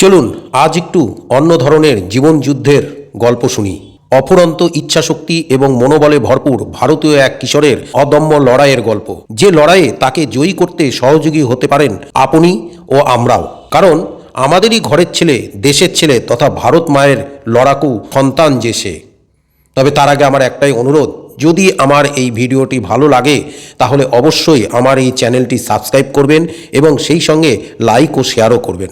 চলুন আজ একটু অন্য ধরনের জীবন যুদ্ধের গল্প শুনি। অফুরন্ত ইচ্ছাশক্তি এবং মনোবলে ভরপুর ভারতীয় এক কিশোরের অদম্য লড়াইয়ের গল্প। যে লড়াইয়ে তাকে জয়ী করতে সহযোগী হতে পারেন আপনি ও আমরাও। কারণ আমাদেরই ঘরের ছেলে, দেশের ছেলে তথা ভারত মায়ের লড়াকু সন্তান যে সে। তবে তার আগে আমার একটাই অনুরোধ, যদি আমার এই ভিডিওটি ভালো লাগে, তাহলে অবশ্যই আমার এই চ্যানেলটি সাবস্ক্রাইব করবেন এবং সেই সঙ্গে লাইক ও শেয়ারও করবেন।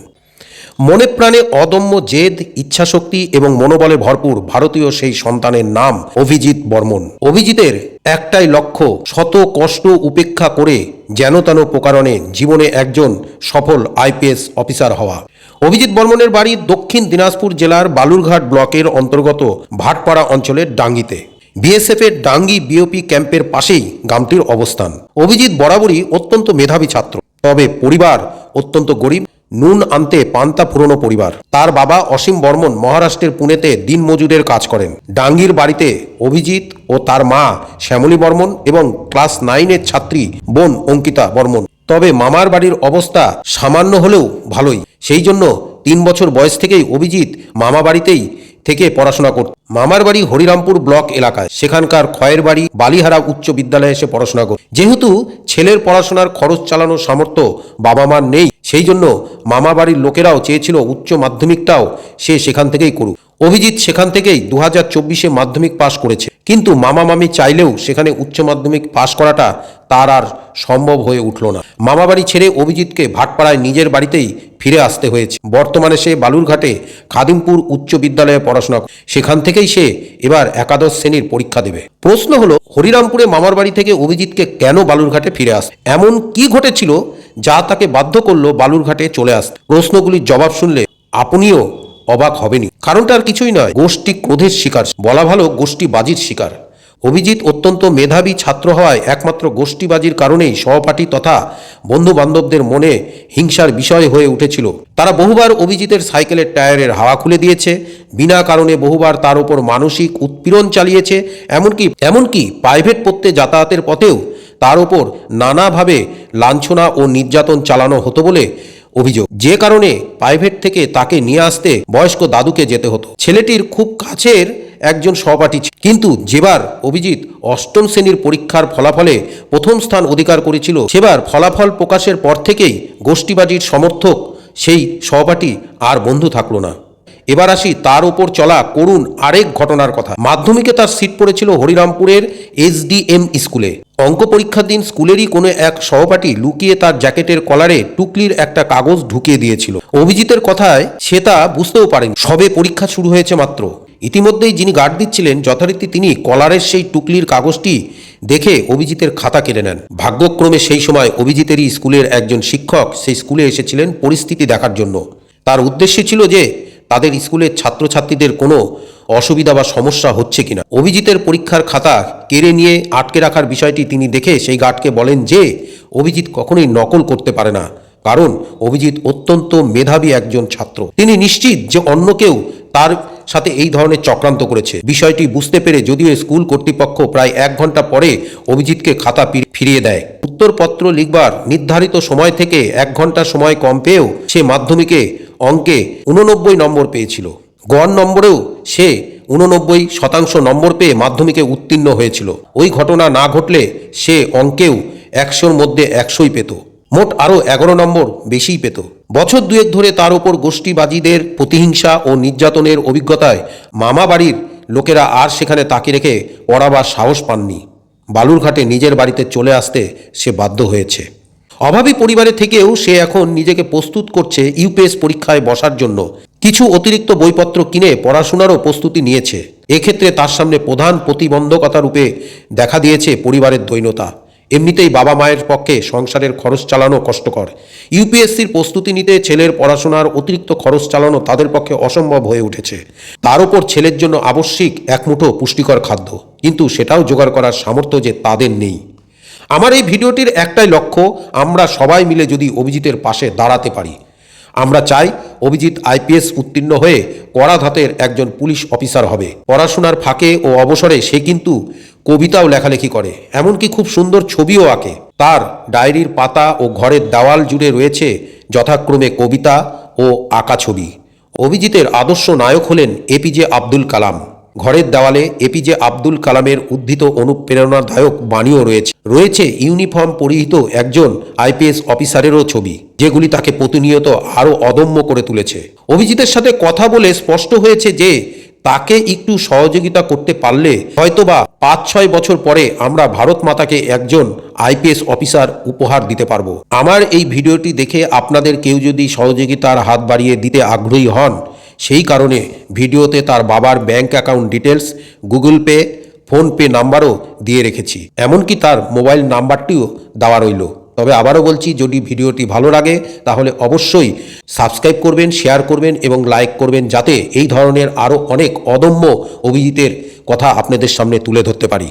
মনে প্রাণে অদম্য জেদ, ইচ্ছাশক্তি এবং মনোবলে ভরপুর ভারতীয় সেই সন্তানের নাম অভিজিৎ বর্মন। অভিজিতের একটাই লক্ষ্য, শত কষ্ট উপেক্ষা করে যেন তেন প্রকারণে জীবনে একজন সফল আইপিএস অফিসার হওয়া। অভিজিৎ বর্মনের বাড়ি দক্ষিণ দিনাজপুর জেলার বালুরঘাট ব্লকের অন্তর্গত ভাটপাড়া অঞ্চলের ডাঙ্গিতে। বিএসএফ এর ডাঙ্গি বিওপি ক্যাম্পের পাশেই গ্রামটির অবস্থান। অভিজিৎ বরাবরই অত্যন্ত মেধাবী ছাত্র। তবে পরিবার অত্যন্ত গরিব নুন আনতে পান্তা পুরনো পরিবার। তার বাবা অসীম বর্মন মহারাষ্ট্রের পুনেতে দিনমজুরের কাজ করেন। ডাঙ্গির বাড়িতে অভিজিৎ ও তার মা শ্যামলী বর্মন এবং ক্লাস নাইনের ছাত্রী বোন অঙ্কিতা বর্মন। তবে মামার বাড়ির অবস্থা সামান্য হলেও ভালোই। সেই জন্য তিন বছর বয়স থেকেই অভিজিৎ মামা বাড়িতেই থেকে পড়াশোনা করত। মামার বাড়ি হরিরামপুর ব্লক এলাকায়। সেখানকার খয়ের বাড়ি বালিহারা উচ্চ বিদ্যালয়ে এসে পড়াশোনা করত যেহেতু ছেলের পড়াশোনার খরচ চালানোর সামর্থ্য বাবা মার নেই সেই জন্য মামা বাড়ির লোকেরাও চেয়েছিল উচ্চ মাধ্যমিকটাও সে সেখান থেকেই করুক। অভিজিৎ সেখান থেকেই দু হাজার চব্বিশে মাধ্যমিক পাশ করেছে। কিন্তু মামা মামি চাইলেও সেখানে উচ্চ মাধ্যমিক পাশ করাটা তার আর সম্ভব হয়ে উঠল না। মামা বাড়ি ছেড়ে অভিজিৎকে ভাটপাড়ায় নিজের বাড়িতেই ফিরে আসতে হয়েছে। বর্তমানে সে বালুরঘাটে খাদিমপুর উচ্চ বিদ্যালয়ে পড়াশোনা সেখান থেকেই সে এবার একাদশ শ্রেণির পরীক্ষা দেবে। প্রশ্ন হলো, হরিরামপুরে মামার বাড়ি থেকে অভিজিৎকে কেন বালুরঘাটে ফিরে আসতে এমন কি ঘটেছিল যা তাকে বাধ্য করল বালুরঘাটে চলে আসতে। প্রশ্নগুলির জবাব শুনলে আপনিও অবাক হবেনি কারণটা আর কিছুই নয়, গোষ্ঠী ক্রোধের শিকার। বলা ভালো, গোষ্ঠী বাজির শিকার। অভিজিৎ অত্যন্ত মেধাবী ছাত্র হওয়ায় একমাত্র গোষ্ঠীবাজির কারণেই সহপাঠী তথা বন্ধু বান্ধবদের মনে হিংসার বিষয় হয়ে উঠেছিল। তারা বহুবার অভিজিতের সাইকেলের টায়ারের হাওয়া খুলে দিয়েছে, বিনা কারণে বহুবার তার উপর মানসিক উৎপীড়ন চালিয়েছে, এমনকি এমনকি প্রাইভেট পড়তে যাতায়াতের পথেও তার ওপর নানাভাবে লাঞ্ছনা ও নির্যাতন চালানো হতো বলে অভিযোগ। যে কারণে প্রাইভেট থেকে তাকে নিয়ে আসতে বয়স্ক দাদুকে যেতে হতো। ছেলেটির খুব কাছের একজন সহপাঠী ছিল। কিন্তু যেবার অভিজিৎ অষ্টম শ্রেণির পরীক্ষার ফলাফলে প্রথম স্থান অধিকার করেছিল, সেবার ফলাফল প্রকাশের পর থেকেই গোষ্ঠীবাজির সমর্থক সেই সহপাঠী আর বন্ধু থাকল না। এবার আসি তার উপর চলা করুণ আরেক ঘটনার কথা। মাধ্যমিকে তার সিট পড়েছিল হরিরামপুরের এসডিএম স্কুলে। অঙ্ক পরীক্ষার দিন স্কুলেরই কোনো এক সহপাঠী লুকিয়ে তার জ্যাকেটের কলারে টুকলির একটা কাগজ ঢুকিয়ে দিয়েছিল। অভিজিতের কথায় সে তা বুঝতেও পারেনি। সবে পরীক্ষা শুরু হয়েছে মাত্র। ইতিমধ্যেই যিনি গার্ড দিচ্ছিলেন, যথারীতি তিনি কলারের সেই টুকলির কাগজটি দেখে অভিজিতের খাতা কেড়ে নেন। ভাগ্যক্রমে সেই সময় অভিজিতেরই স্কুলের একজন শিক্ষক সেই স্কুলে এসেছিলেন পরিস্থিতি দেখার জন্য। তার উদ্দেশ্য ছিল যে, তাদের স্কুলের ছাত্রছাত্রীদের কোনো অসুবিধা বা সমস্যা হচ্ছে কিনা। অভিজিতের পরীক্ষার খাতা কেড়ে নিয়ে আটকে রাখার বিষয়টি তিনি দেখে সেই গার্ডকে বলেন যে, অভিজিৎ কখনোই নকল করতে পারে না, কারণ অভিজিৎ অত্যন্ত মেধাবী একজন ছাত্র। তিনি নিশ্চিত যে অন্য কেউ তার সাথে এই ধরনের চক্রান্ত করেছে। বিষয়টি বুঝতে পেরে যদিও স্কুল কর্তৃপক্ষ প্রায় এক ঘণ্টা পরে অভিজিৎকে খাতা ফিরিয়ে দেয়। উত্তরপত্র লিখবার নির্ধারিত সময় থেকে এক ঘণ্টা সময় কম পেয়েও সে মাধ্যমিকে অঙ্কে উননব্বই নম্বর পেয়েছিল। গড় নম্বরেও সে উননব্বই শতাংশ নম্বর পেয়ে মাধ্যমিকে উত্তীর্ণ হয়েছিল। ওই ঘটনা না ঘটলে সে অঙ্কেও একশোর মধ্যে একশোই পেত। মোট আরও এগারো নম্বর বেশিই পেত। বছর দুয়েক ধরে তার ওপর গোষ্ঠীবাদীদের প্রতিহিংসা ও নির্যাতনের অভিজ্ঞতায় মামা বাড়ির লোকেরা আর সেখানে তাকে রেখে পড়াবার সাহস পাননি। বালুরঘাটে নিজের বাড়িতে চলে আসতে সে বাধ্য হয়েছে। অভাবী পরিবারে থেকেও সে এখন নিজেকে প্রস্তুত করছে ইউপিএস পরীক্ষায় বসার জন্য। কিছু অতিরিক্ত বইপত্র কিনে পড়াশোনারও প্রস্তুতি নিয়েছে। এক্ষেত্রে তার সামনে প্রধান প্রতিবন্ধকতা রূপে দেখা দিয়েছে পরিবারের দৈনতা। এমনিতেই বাবা মায়ের পক্ষে সংসারের খরচ চালানো কষ্টকর। ইউপিএসসির প্রস্তুতি নিতে ছেলের পড়াশোনার অতিরিক্ত খরচ চালানো তাদের পক্ষে অসম্ভব হয়ে উঠেছে। তার উপর ছেলের জন্য আবশ্যিক এক মুঠো পুষ্টিকর খাদ্য। কিন্তু সেটাও জোগাড় করার সামর্থ্য যে তাদের নেই। আমার এই ভিডিওটির একটাই লক্ষ্য, আমরা সবাই মিলে যদি অভিজিতের পাশে দাঁড়াতে পারি। আমরা চাই অভিজিৎ আইপিএস উত্তীর্ণ হয়ে কড়া ধাতের একজন পুলিশ অফিসার হবে। পড়াশোনার ফাঁকে ও অবসরে সে কিন্তু কবিতাও লেখালেখি করে, এমনকি খুব সুন্দর ছবিও আঁকে। তার ডায়েরির পাতা ও ঘরের দেওয়াল জুড়ে রয়েছে যথাক্রমে কবিতা ও আঁকা ছবি। অভিজিতের আদর্শ নায়ক হলেন এপিজে আব্দুল কালাম। ঘরের দেওয়ালে এপিজে আব্দুল কালামের উদ্ধৃত অনুপ্রেরণাদায়ক বাণীও রয়েছে। রয়েছে ইউনিফর্ম পরিহিত একজন আইপিএস অফিসারেরও ছবি, যেগুলি তাকে প্রতিনিয়ত আরও অদম্য করে তুলেছে। অভিজিতের সাথে কথা বলে স্পষ্ট হয়েছে যে, তাকে একটু সহযোগিতা করতে পারলে হয়তোবা পাঁচ ছয় বছর পরে আমরা ভারত মাতাকে একজন আইপিএস অফিসার উপহার দিতে পারব। আমার এই ভিডিওটি দেখে আপনাদের কেউ যদি সহযোগিতার হাত বাড়িয়ে দিতে আগ্রহী হন সেই কারণে ভিডিওতে তার বাবার bank account details Google Pay, PhonePe নাম্বারও দিয়ে রেখেছি। এমনকি তার মোবাইল নাম্বারটিও দেওয়া রইল। তবে আবারও বলছি, যদি ভিডিওটি ভালো লাগে, তাহলে অবশ্যই সাবস্ক্রাইব করবেন, শেয়ার করবেন এবং লাইক করবেন, যাতে এই ধরনের আরও অনেক অদম্য অভিজিতের কথা আপনাদের সামনে তুলে ধরতে পারি।